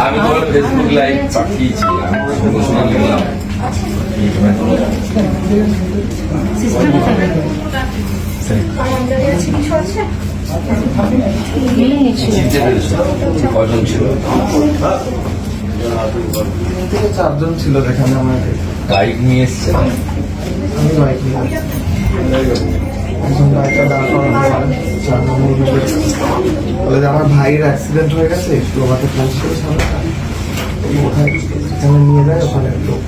আমি তো Facebook live পাঠিয়েছি কজন ছিল চারজন ছিল যেখানে আমাকে গাইড নিয়ে এসছে আমি বাইক নিয়ে হয় আমার ভাইয়ের অ্যাক্সিডেন্ট হয়ে গেছে একটু আমাকে ওখানে নিয়ে যায় ওখানে লোক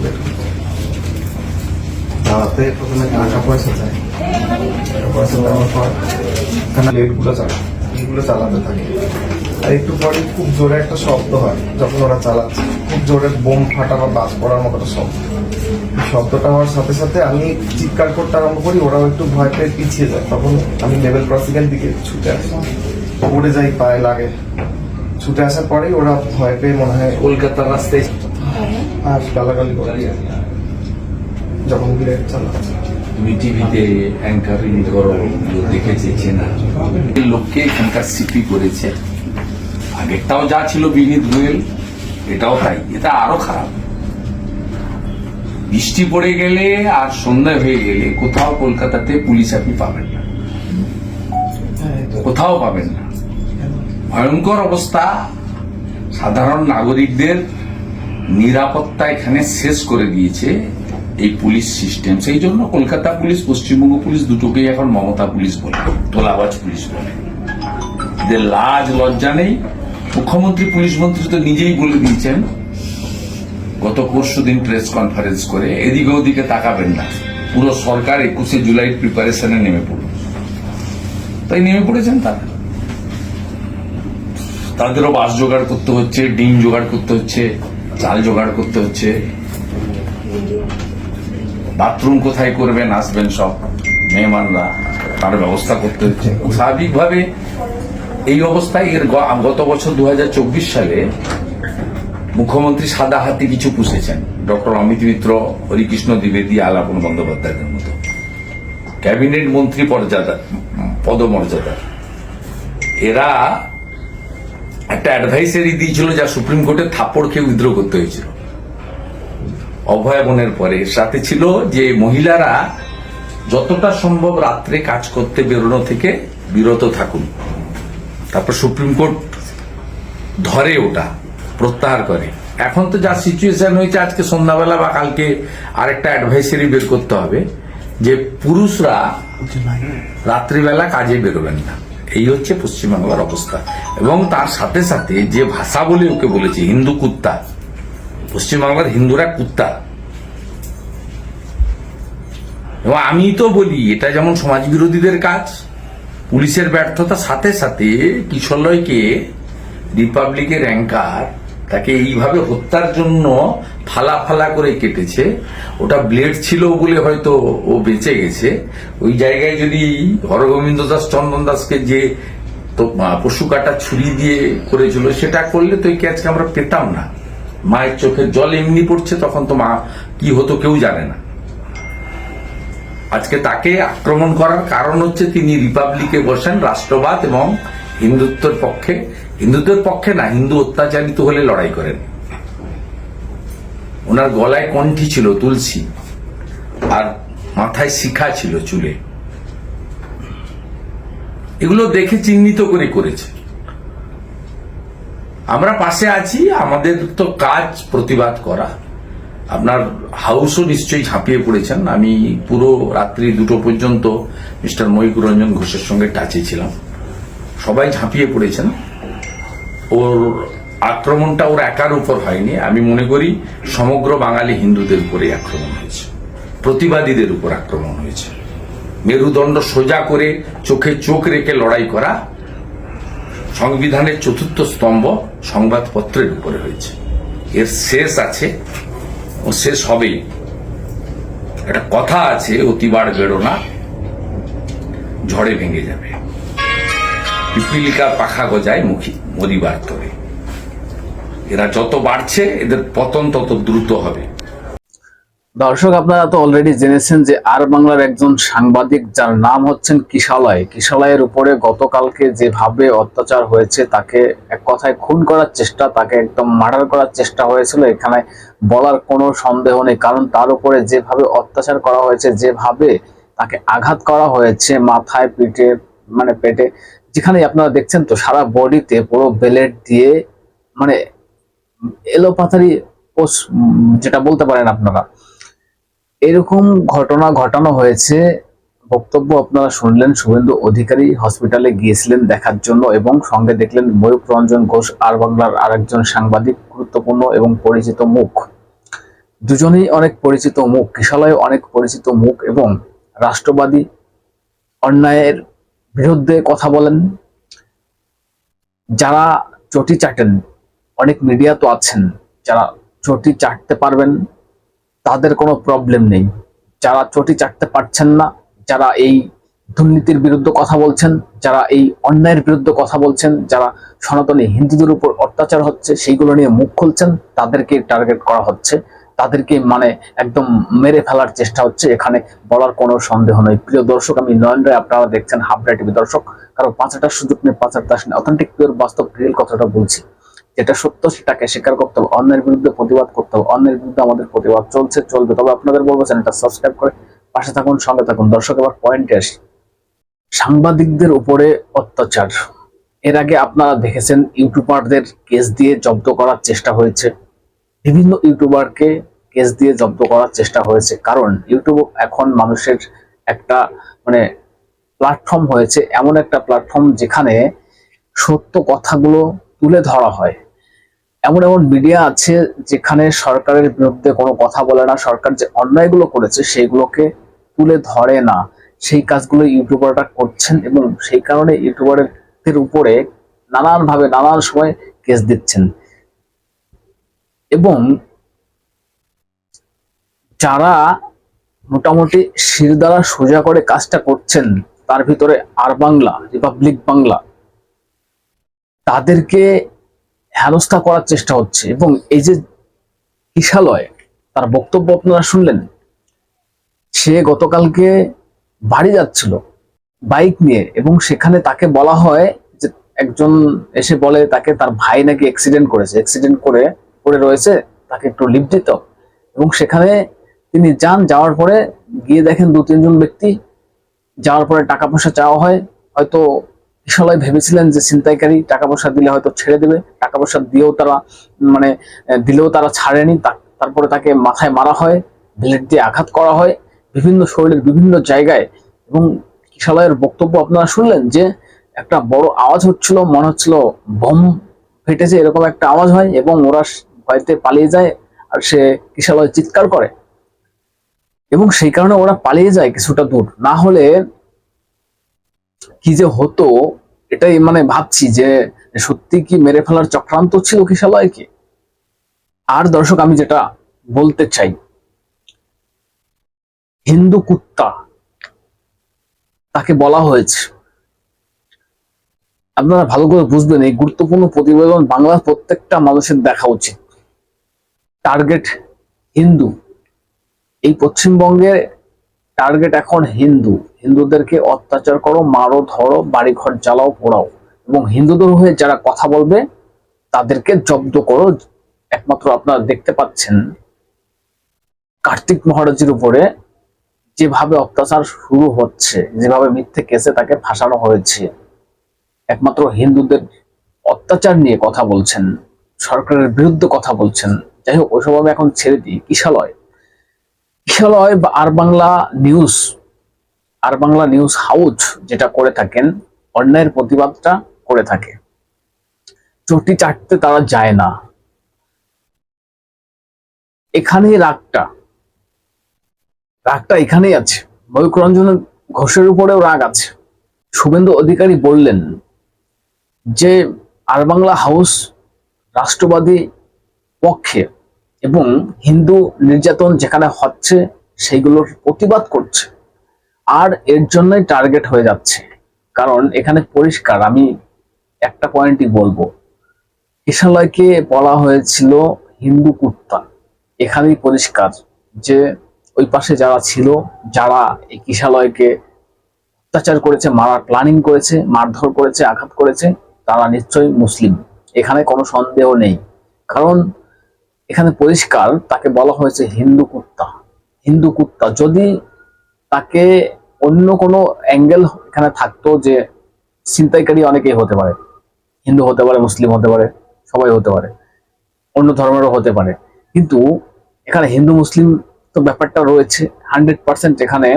দাঁড়াতে প্রথমে টাকা পয়সা চাই টাকা পয়সা দেওয়ার পর লেটগুলো চালায় এগুলো চালাতে থাকে। আর একটু পরে খুব জোরে একটা শব্দ হয় যখন ওরা চালাচ্ছে। খুব জোরে বোম ফাটা বা বাজ পড়ার মতো একটা শব্দ। শব্দটা হওয়ার সাথে সাথে আমি চিৎকার করতে আরম্ভ করি ওরাও একটু ভয় পেয়ে পিছিয়ে যায়। তখন আমি লেভেল ক্রসিং এর দিকে ছুটে আসি। উড়ে যাই পায়ে লাগে। ছুটে আসার পরেই ওরা ভয় পেয়ে মনে হয় কলকাতার রাস্তায় আর গালাগালি করে। যখন গ্রেড চালাচ্ছে। তুমি টিভিতে অ্যাঙ্কারিং করো দেখেছি চেনা। লোককে এখানকার সিপি করেছে। আগেরটাও যা ছিল বিনীত গোয়েল, এটাও তাই। এটা আরও খারাপ। বৃষ্টি পড়ে গেলে আর সন্ধ্যা হয়ে গেলে কোথাও কলকাতাতে পুলিশ আপনি পাবেন না। কোথাও পাবেন না। ভয়ঙ্কর অবস্থা। সাধারণ নাগরিকদের নিরাপত্তা এখানে শেষ করে দিয়েছে। এই পুলিশ সিস্টেম, সেই জন্য কলকাতা পুলিশ, পশ্চিমবঙ্গ পুলিশ দুটোকেই এখন মমতা পুলিশ বলে, তোলাবাজ পুলিশ বলে। এদের লাজ, লজ্জা নেই। মুখ্যমন্ত্রী, পুলিশ মন্ত্রী তো নিজেই বলে দিয়েছেন, গত পরশু দিন প্রেস কনফারেন্স করে এদিকে ওদিকে তাকাবেন না। পুরো সরকার একুশে জুলাই প্রিপারেশনে নেমে পড়ল। তাই নেমে পড়েছেন তারা। তাদেরও বাস জোগাড় করতে হচ্ছে, ডিম জোগাড় করতে হচ্ছে, চাল জোগাড় করতে হচ্ছে। বাথরুম কোথায় করবেন, আসবেন সব মেহমানরা, তার ব্যবস্থা করতে হচ্ছে স্বাভাবিকভাবে এই অবস্থায় এর গত বছর দু সালে মুখ্যমন্ত্রী সাদা হাতি কিছু পুষেছেন। ডক্টর অমিত মিত্র, হরিকৃষ্ণ দ্বিবেদী, আলাপন বন্দ্যোপাধ্যায়ের মতো। ক্যাবিনেট মন্ত্রী পর্যাদা পদমর্যাদা এরা একটা অ্যাডভাইসারি দিয়েছিল যা সুপ্রিম কোর্টে থাপ্পড় খেয়ে উইথড্র করতে হয়েছিল। অভয়াবনের পরে এর সাথে ছিল যে মহিলারা যতটা সম্ভব রাত্রে কাজ করতে বেরোনো থেকে বিরত থাকুন। তারপর সুপ্রিম কোর্ট ধরে ওটা, প্রত্যাহার করে। এখন তো যা সিচুয়েশন হয়েছে, আজকে সন্ধ্যাবেলা বা কালকে আরেকটা অ্যাডভাইসারি বের করতে হবে যে পুরুষরা রাত্রিবেলা কাজে বেরোবেন না। এই হচ্ছে পশ্চিমবাংলার অবস্থা। এবং তার সাথে সাথে যে ভাষা বলে ওকে বলেছে, হিন্দু কুত্তা পশ্চিমবাংলার হিন্দুরা কুত্তা। এবং আমি তো বলি, এটা যেমন সমাজ বিরোধীদের কাজ, পুলিশের ব্যর্থতা সাথে সাথে কিশলয়কে রিপাবলিকের অ্যাঙ্কার তাকে এইভাবে হত্যার জন্য ফালা ফালা করে কেটেছে। ওটা ব্লেড ছিল বলে হয়তো ও বেঁচে গেছে। ওই জায়গায় যদি হরগোবিন্দ দাস, চন্দন দাসকে যে তো পশু কাটা ছুরি দিয়ে করেছিল, সেটা করলে তো এই আজকে আমরা পেতাম না। মায়ের চোখের জল এমনি পড়ছে, তখন তো মা কি হতো কেউ জানে না। আজকে তাকে আক্রমণ করার কারণ হচ্ছে তিনি রিপাবলিকে বসেন, রাষ্ট্রবাদ এবং হিন্দুত্বের পক্ষে। হিন্দুত্বের পক্ষে না, হিন্দু অত্যাচারিত হলে লড়াই করেন। ওনার গলায় কণ্ঠি ছিল তুলসী, আর মাথায় শিখা ছিল চুলে। এগুলো দেখে চিহ্নিত করে করেছে। আমরা পাশে আছি, আমাদের তো কাজ প্রতিবাদ করা। আপনার হাউসও নিশ্চয়ই ঝাঁপিয়ে পড়েছেন। আমি পুরো রাত্রি দুটো পর্যন্ত মিস্টার মহিকুর রঞ্জন ঘোষের সঙ্গে টাচে ছিলাম। সবাই ঝাঁপিয়ে পড়েছেন। ওর আক্রমণটা ওর একার উপর হয়নি। আমি মনে করি সমগ্র বাঙালি হিন্দুদের উপরে আক্রমণ হয়েছে। প্রতিবাদীদের উপর আক্রমণ হয়েছে। মেরুদণ্ড সোজা করে চোখে চোখ রেখে লড়াই করা সংবিধানের চতুর্থ স্তম্ভ সংবাদপত্রের উপরে হয়েছে। এর শেষ আছে, ও শেষ হবেই। একটা কথা আছে, অতিবার বেরো না ঝড়ে ভেঙে যাবে। পিপিলিকা পাখা গজায় মুখী মরিবার তরে এরা যত বাড়ছে, এদের পতন তত দ্রুত হবে। দর্শক, আপনারা তো অলরেডি জেনেছেন যে আর বাংলার একজন সাংবাদিক যার নাম হচ্ছেন কিশালয়। কিশালয়ের উপরে গতকালকে যেভাবে অত্যাচার হয়েছে, তাকে এক কথায় খুন করার চেষ্টা, তাকে একদম মার্ডার করার চেষ্টা হয়েছিল, এখানে বলার কোনো সন্দেহ নেই। কারণ তার উপরে যেভাবে অত্যাচার করা হয়েছে যেভাবে তাকে আঘাত করা হয়েছে মাথায়, পিঠে মানে পেটে যেখানে আপনারা দেখছেন তো সারা বডিতে পুরো বেলেট দিয়ে মানে এলোপাথারি যেটা বলতে পারেন আপনারা। এরকম ঘটনা ঘটানো হয়েছে। বক্তব্য আপনারা শুনলেন, শুভেন্দু অধিকারী হসপিটালে গিয়েছিলেন দেখার জন্য এবং সঙ্গে দেখলেন ময়ূক রঞ্জন ঘোষ, আর বাংলার আরেকজন সাংবাদিক, গুরুত্বপূর্ণ এবং পরিচিত মুখ। দুজনেই অনেক পরিচিত মুখ, কিশালয় অনেক পরিচিত মুখ এবং রাষ্ট্রবাদী অন্যায়ের বিরুদ্ধে কথা বলেন। যারা চটি চাটেন, অনেক মিডিয়া তো আছেন, যারা চটি চাটতে পারবেন তাদের কোনো প্রবলেম নেই। যারা চটি চাটতে পারছেন না, যারা এই দুর্নীতির বিরুদ্ধে কথা বলছেন, যারা এই অন্যায়ের বিরুদ্ধে কথা বলছেন, যারা সনাতনী হিন্দুদের উপর অত্যাচার হচ্ছে, সেইগুলো নিয়ে মুখ খুলছেন, তাদেরকে টার্গেট করা হচ্ছে। তাদেরকে মানে একদম মেরে ফেলার চেষ্টা হচ্ছে। এখানে বলার কোনো সন্দেহ নেই। প্রিয় দর্শক, আমি নয়ন রায়, আপনারা দেখছেন হাবড়া টিভি দর্শক। কারণ পাঁচটার সুযোগ নিয়ে পাঁচটা অথেন্টিক পিওর বাস্তব রিয়েল কথাটা বলছি। যেটা সত্য সেটাকে স্বীকার করতে হবে, অন্যের বিরুদ্ধে প্রতিবাদ করতে হবে, অন্যের বিরুদ্ধে আমাদের প্রতিবাদ চলছে, চলবে। তবে আপনাদের বলব চ্যানেলটা সাবস্ক্রাইব করে পাশে থাকুন, সঙ্গে থাকুন। দর্শক, এবার পয়েন্টে আসি। সাংবাদিকদের উপরে অত্যাচার। এর আগে আপনারা দেখেছেন ইউটিউবারদের কেস দিয়ে জব্দ করার চেষ্টা হয়েছে। বিভিন্ন ইউটিউবারকে কেস দিয়ে জব্দ করার চেষ্টা হয়েছে। কারণ ইউটিউব এখন মানুষের একটা মানে প্ল্যাটফর্ম হয়েছে, এমন একটা প্ল্যাটফর্ম যেখানে সত্য কথাগুলো তুলে ধরা হয়। এমন এমন মিডিয়া আছে যেখানে সরকারের বিরুদ্ধে কোনো কথা বলে না, সরকার যে অন্যায়গুলো করেছে সেইগুলোকে তুলে ধরে না। সেই কাজগুলো ইউটিউবাররা করছেন এবং সেই কারণে ইউটিউবারদের উপরে নানান ভাবে নানান সময় কেস দিচ্ছেন। এবং যারা মোটামুটি শিরদারা সোজা করে কাজটা করছেন, তার ভিতরে আর বাংলা রিপাবলিক বাংলা তাদেরকে হেনস্থা করার চেষ্টা হচ্ছে। এবং এই যে কিশালয় তার বক্তব্য আপনারা শুনলেন, সে গতকালকে বাড়ি যাচ্ছিল বাইক নিয়ে এবং সেখানে তাকে বলা হয় যে একজন এসে বলে তাকে তার ভাই নাকি অ্যাক্সিডেন্ট করেছে। অ্যাক্সিডেন্ট করে পড়ে রয়েছে, তাকে একটু লিফট দিত এবং সেখানে তিনি যান, যাওয়ার পরে গিয়ে দেখেন দু তিনজন ব্যক্তি, যাওয়ার পরে টাকা পয়সা চাওয়া হয়। হয়তো কিশলয় ভেবেছিলেন যে ছিনতাইকারী টাকা পয়সা দিলে হয়তো ছেড়ে দেবে, টাকা পয়সা দিয়েও তারা মানে দিলেও তারা ছাড়েনি। তারপরে তাকে মাথায় মারা হয়, ব্লেড দিয়ে আঘাত করা হয়। বিভিন্ন শরীরের বিভিন্ন জায়গায়। এবং কিশালয়ের বক্তব্য আপনারা শুনলেন যে একটা বড় আওয়াজ হচ্ছিল, মনে হচ্ছিল বোম ফেটেছে এরকম একটা আওয়াজ হয় এবং ওরা ভয়তে পালিয়ে যায় আর সে কিশালয় চিৎকার করে। এবং সেই কারণে ওরা পালিয়ে যায় কিছুটা দূর। না হলে কি যে হতো, এটাই মানে ভাবছি যে সত্যি কি মেরে ফেলার চক্রান্ত ছিল কিশালয় কি? আর দর্শক, আমি যেটা বলতে চাই, হিন্দু কুত্তা, তাকে বলা হয়েছে। আপনারা ভালো করে বুঝবেন, এই গুরুত্বপূর্ণ প্রতিবেদন বাংলার প্রত্যেকটা মানুষের দেখা উচিত। টার্গেট হিন্দু। এই পশ্চিমবঙ্গে টার্গেট এখন হিন্দু। হিন্দুদেরকে অত্যাচার করো, মারো, ধরো, বাড়িঘর জ্বালাও, পোড়াও। এবং হিন্দুদের হয়ে যারা কথা বলবে, তাদেরকে জব্দ করো। একমাত্র আপনারা দেখতে পাচ্ছেন, কার্তিক মহারাজের উপরে যেভাবে অত্যাচার শুরু হচ্ছে, যেভাবে মিথ্যে কেসে তাকে ফাঁসানো হয়েছে, একমাত্র হিন্দুদের অত্যাচার নিয়ে কথা বলছেন, সরকারের বিরুদ্ধে কথা বলছেন। যাই হোক ওইসব আমি এখন ছেড়ে দিই। কিশালয়। কিশালয় বা আর বাংলা নিউজ আর বাংলা নিউজ হাউস যেটা করে থাকেন, অন্যায়ের প্রতিবাদটা করে থাকে। চটি চাটতে তারা যায় না। এখানেই রাগটা। রাগটা এখানেই আছে। ময়ূক রঞ্জন ঘোষের উপরেও রাগ আছে। শুভেন্দু অধিকারী বললেন যে, আর বাংলা হাউস রাষ্ট্রবাদী পক্ষে এবং হিন্দু নির্যাতন যেখানে হচ্ছে, সেইগুলোর প্রতিবাদ করছে। আর এর জন্যই টার্গেট হয়ে যাচ্ছে। কারণ এখানে পরিষ্কার, আমি একটা পয়েন্টই বলব। কিশালয়কে বলা হয়েছিল হিন্দু কুত্তা। এখানেই পরিষ্কার যে ওই পাশে যারা ছিল, যারা এই কিশালয়কে অত্যাচার করেছে, মারার প্ল্যানিং করেছে, মারধর করেছে, আঘাত করেছে, তারা নিশ্চয়ই মুসলিম। এখানে কোনো সন্দেহ নেই। কারণ এখানে পরিষ্কার তাকে বলা হয়েছে হিন্দু কুত্তা। হিন্দু কুত্তা, যদি তাকে অন্য কোনো অ্যাঙ্গেল এখানে থাকতো যে ছিনতাইকারী অনেকেই হতে পারে। হিন্দু হতে পারে, মুসলিম হতে পারে, সবাই হতে পারে। অন্য ধর্মেরও হতে পারে। কিন্তু এখানে হিন্দু, মুসলিম তো ব্যাপারটা রয়েছে। হান্ড্রেড পার্সেন্ট এখানে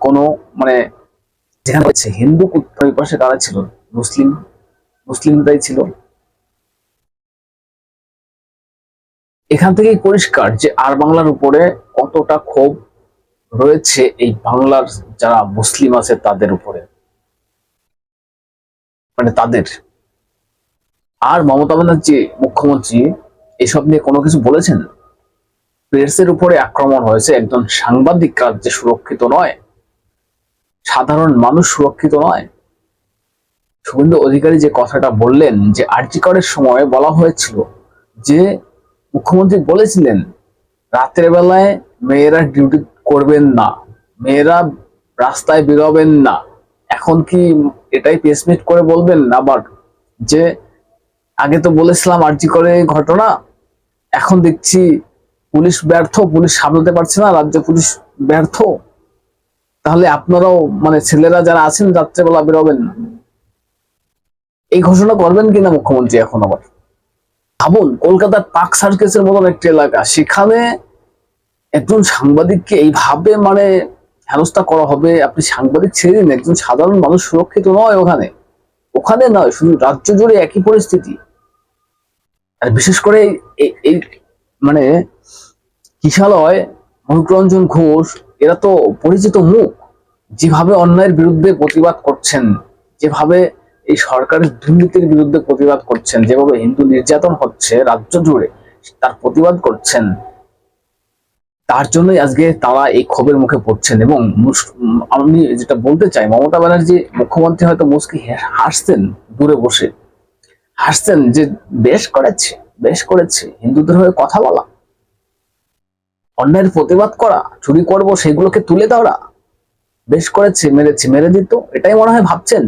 কোনো মানে যেখানে হচ্ছে হিন্দু ওই পাশে কারা ছিল, মুসলিম, মুসলিমরাই ছিল। এখান থেকেই পরিষ্কার যে আর বাংলার উপরে কতটা ক্ষোভ রয়েছে এই বাংলার যারা মুসলিম আছে তাদের উপরে। মানে তাদের। আর মমতা ব্যানার্জি মুখ্যমন্ত্রী এসব নিয়ে কোনো কিছু বলেছেন? প্রেসের উপরে আক্রমণ হয়েছে, একজন সাংবাদিক রাজ্যে সুরক্ষিত নয়, সাধারণ মানুষ সুরক্ষিত নয়। শুভেন্দু অধিকারী যে কথাটা বললেন যে আর্জিকরের সময় বলা হয়েছিল যে মুখ্যমন্ত্রী বলেছিলেন, রাতের বেলায় মেয়েরা ডিউটি করবেন না। মেয়েরা রাস্তায় বেরোবেন না। এখন কি এটাই পেসমেট করে বলবেন না? আবার যে আগে তো বলেছিলাম আর্জি করে ঘটনা, এখন দেখছি পুলিশ ব্যর্থ, পুলিশ সামলাতে পারছে না, রাজ্য পুলিশ ব্যর্থ। তাহলে আপনারাও মানে ছেলেরা যারা আছেন, রাত্রেবেলা বেরোবেন না। এই ঘোষণা করবেন কিনা মুখ্যমন্ত্রী এখন আবার? ভাবুন, কলকাতার পার্ক সার্কেসের মতন একটি এলাকা, সেখানে একজন সাংবাদিককে এইভাবে মানে হেনস্থা করা হবে, আপনি সাংবাদিক ছেড়ে দিন, একজন সাধারণ মানুষ সুরক্ষিত নয় ওখানে। ওখানে নয়, শুধু রাজ্য জুড়ে একই পরিস্থিতি। আর বিশেষ করে এই- মানে কিশালয় মহিকরঞ্জন ঘোষ, এরা তো পরিচিত মুখ। যেভাবে অন্যায়ের বিরুদ্ধে প্রতিবাদ করছেন, যেভাবে এই সরকারের দুর্নীতির বিরুদ্ধে প্রতিবাদ করছেন, যেভাবে হিন্দু নির্যাতন হচ্ছে রাজ্য জুড়ে, তার প্রতিবাদ করছেন। তার জন্যই আজকে তারা এই ক্ষোভের মুখে পড়ছেন এবং আমি যেটা বলতে চাই, মমতা ব্যানার্জি মুখ্যমন্ত্রী হয়তো মুসকি হাসতেন দূরে বসে। হাসতেন যে বেশ করেছে বেশ করেছে, হিন্দুদের হয়ে কথা বলা। অন্যায়ের প্রতিবাদ করা, চুরি করব, সেগুলোকে তুলে দেওয়া বেশ করেছে, মেরেছে, মেরে দিত, এটাই মনে হয় ভাবছেন।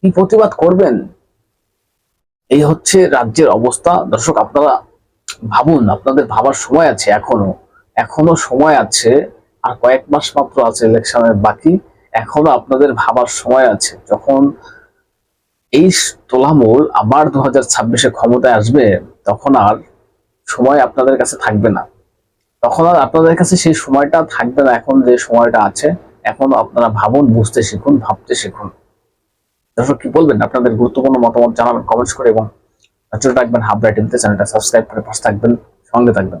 কি প্রতিবাদ করবেন? এই হচ্ছে রাজ্যের অবস্থা। দর্শক, আপনারা ভাবুন, আপনাদের ভাবার সময় আছে এখনও। এখনও সময় আছে, আর কয়েক মাস মাত্র আছে ইলেকশনের বাকি, এখনও আপনাদের ভাবার সময় আছে। যখন এই তোলামূল আবার দু হাজার ছাব্বিশে ক্ষমতায় আসবে, তখন আর সময় আপনাদের কাছে থাকবে না। তখন আর আপনাদের কাছে সেই সময়টা থাকবে না, এখন যে সময়টা আছে, এখন আপনারা ভাবুন, বুঝতে শিখুন, ভাবতে শিখুন। দর্শক, কি বলবেন? আপনাদের গুরুত্বপূর্ণ মতামত জানাবেন কমেন্টস করে এবং নজর রাখবেন হাবরা টিভিতে চ্যানেলটা সাবস্ক্রাইব করে পাশে থাকবেন, সঙ্গে থাকবেন।